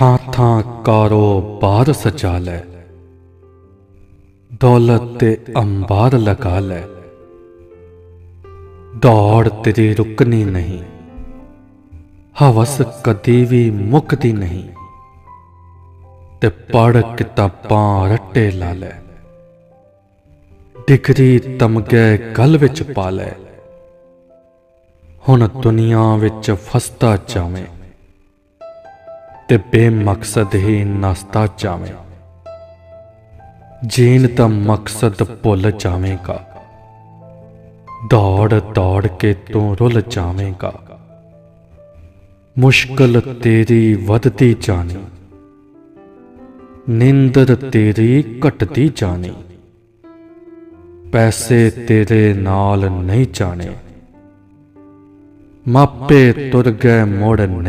ਥਾਂ ਥਾਂ ਕਾਰੋਬਾਰ ਸਜਾ ਲੈ ਦੌਲਤ ਤੇ ਅੰਬਾਰ ਲਗਾ ਲੈ ਦੌੜ ਤੇਰੀ ਰੁਕਣੀ ਨਹੀਂ ਹਵਸ ਕਦੀ ਵੀ ਮੁੱਕਦੀ ਨਹੀਂ ਤੇ ਪੜ ਕਿਤਾਬਾਂ ਰੱਟੇ ਲਾ ਲੈ ਡਿਗਰੀ ਤਮਗੇ ਗਲ ਵਿੱਚ ਪਾ ਲੈ ਹੁਣ ਦੁਨੀਆ ਵਿੱਚ ਫਸਦਾ ਜਾਵੇਂ ਤੇ ਬੇਮਕਸਦ ਹੀ ਨਸਦਾ ਜਾਵੇਂ ਜੀਣ ਦਾ ਮਕਸਦ ਭੁੱਲ ਜਾਵੇਂਗਾ। ਦੌੜ ਦੌੜ ਕੇ ਤੂੰ ਰੁੱਲ ਜਾਵੇਂਗਾ। ਮੁਸ਼ਕਲ ਤੇਰੀ ਵੱਧਦੀ ਜਾਣੀ। ਨਿੰਦਰ ਤੇਰੀ ਘਟਦੀ ਜਾਣੀ। ਪੈਸੇ ਤੇਰੇ ਨਾਲ ਨਹੀਂ ਜਾਣੇ। ਮਾਪੇ ਤੁਰ ਗਏ ਮੋੜ ਨਹੀਂ